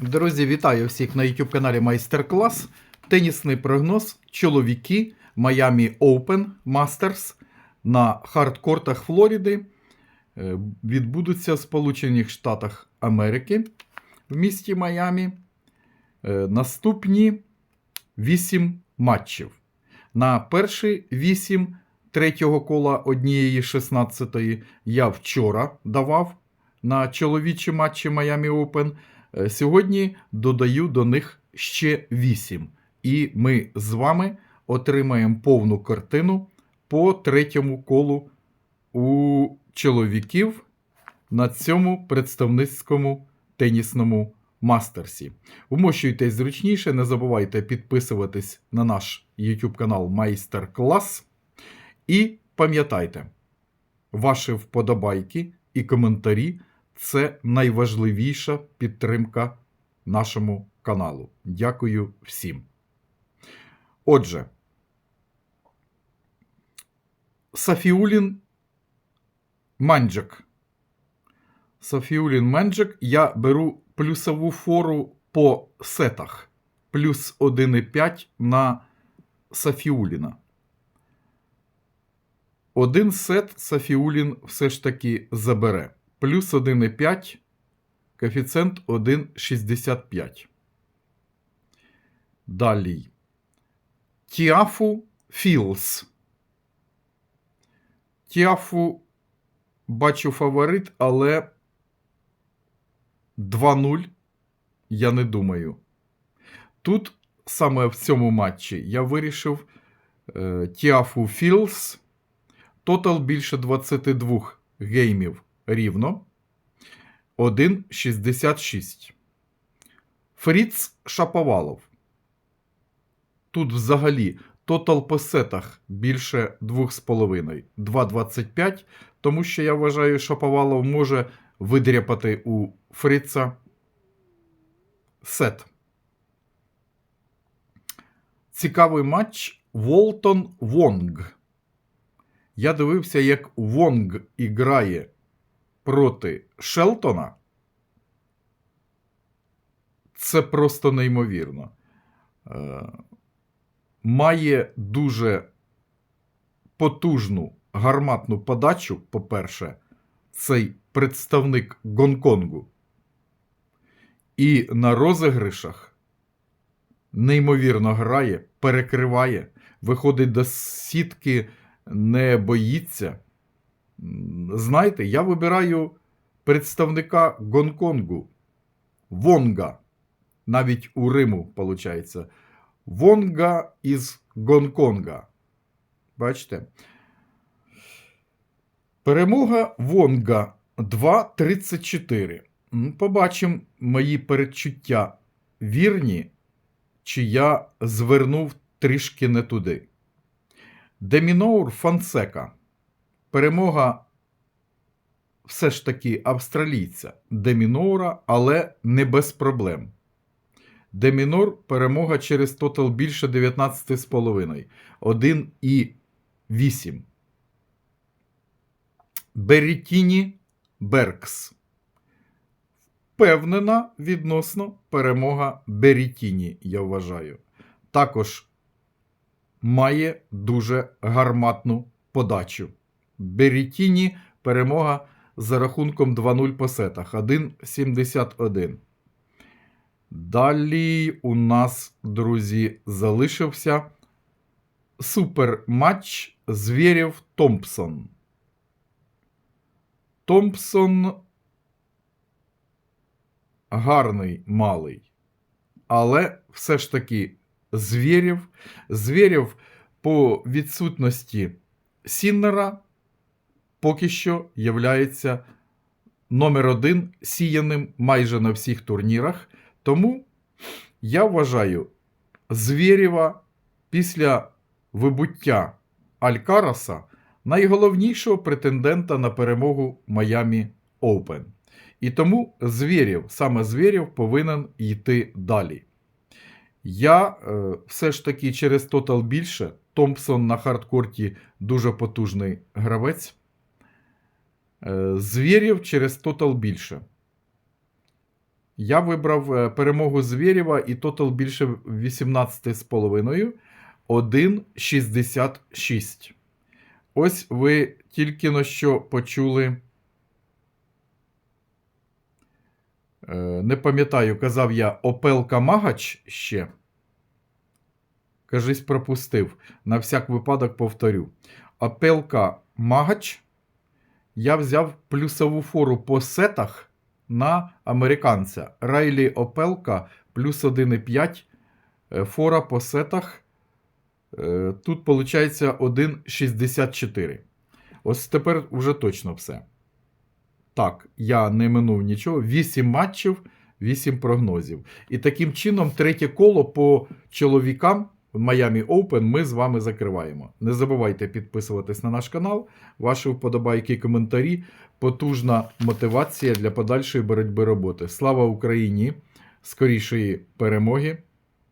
Друзі, вітаю всіх на YouTube каналі Майстер-клас. Тенісний прогноз. Чоловіки Miami Open Masters на хардкортах Флориди е, відбудуться в Сполучених Штатах Америки в місті Майамі. Е, Наступні 8 матчів. На перші 8 третього кола однієї 16-ї я вчора давав на чоловічі матчі Miami Open. Е, Сьогодні додаю до них ще 8. І ми з вами отримаємо повну картину по третьому колу у чоловіків на цьому представницькому тенісному мастерсі. Вмощуйтесь зручніше, не забувайте підписуватись на наш YouTube канал Майстер Клас. І пам'ятайте, ваші вподобайки і коментарі це найважливіша підтримка нашому каналу. Дякую всім. Отже, Сафіулін Манджик. Сафіулін Манджик я беру плюсову фору по сетах. Плюс 1,5 на Сафіуліна. Один сет Сафіулін все ж таки забере. Плюс 1,5, коефіцієнт 1,65. Далі. Тіафу Філс. Тіафу бачу фаворит, але 2-0 я не думаю. Тут саме в цьому матчі я вирішив е, Тіафу Філс. Тотал більше 22 геймів рівно. 1,66. Фріц Шаповалов. Тут взагалі тотал по сетах більше 2,5. 2,25. Тому що я вважаю, Шаповалов може видряпати у Фріца сет. Цікавий матч Волтон Вонг. Я дивився, як Вонг іграє проти Шелтона. Це просто неймовірно. Е, Має дуже потужну гарматну подачу, по-перше, цей представник Гонконгу. І на розігришах неймовірно грає, перекриває, виходить до сітки, не боїться. Знаєте, я вибираю представника Гонконгу, Вонга. Навіть у Риму, виходить. Вонга із Гонконга. Бачите? Перемога Вонга 2.34. Побачимо мої передчуття вірні, чи я звернув трішки не туди. Деміноур Фансека. Перемога все ж таки австралійця Деміноура, але не без проблем. Демінор перемога через тотал більше 19,5. 1,8. Берітіні Беркс. Впевнена відносно перемога Берітіні, я вважаю. Також має дуже гарматну подачу. Берітіні перемога за рахунком 2-0 по сетах 1,71. Далі у нас, друзі, залишився суперматч Звєрєв Томпсон. Томпсон гарний малий. Але все ж таки Звєрєв. Звєрєв по відсутності Сіннера поки що являється номер один сіяним майже на всіх турнірах. Тому я вважаю Звєрєва після вибуття Алькараса найголовнішого претендента на перемогу Майамі Open. І тому Звєрєв, саме Звєрєв повинен йти далі. Я е, все ж таки через тотал більше. Томпсон на хардкорті дуже потужний гравець. Е, Звєрєв через тотал більше. Я вибрав е, перемогу Звєрєва і тотал більше 18,5. 1,66. Ось ви тільки на що почули. Е, Не пам'ятаю, казав я Опелка Магач ще. Кажись, пропустив. На всяк випадок повторю. Опелка Магач. Я взяв плюсову фору по сетах на американця. Райлі Опелка плюс 1,5. Е, Фора по сетах. Е, Тут виходить 1,64. Ось тепер вже точно все. Так, я не минув нічого. 8 матчів, 8 прогнозів. І таким чином, третє коло по чоловікам Miami Open ми з вами закриваємо. Не забувайте підписуватись на наш канал, ваші вподобайки, коментарі, потужна мотивація для подальшої боротьби роботи. Слава Україні! Скорішої перемоги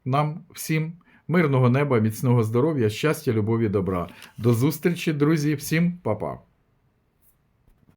нам всім! Мирного неба, міцного здоров'я, щастя, любові, добра. До зустрічі, друзі, всім па-па!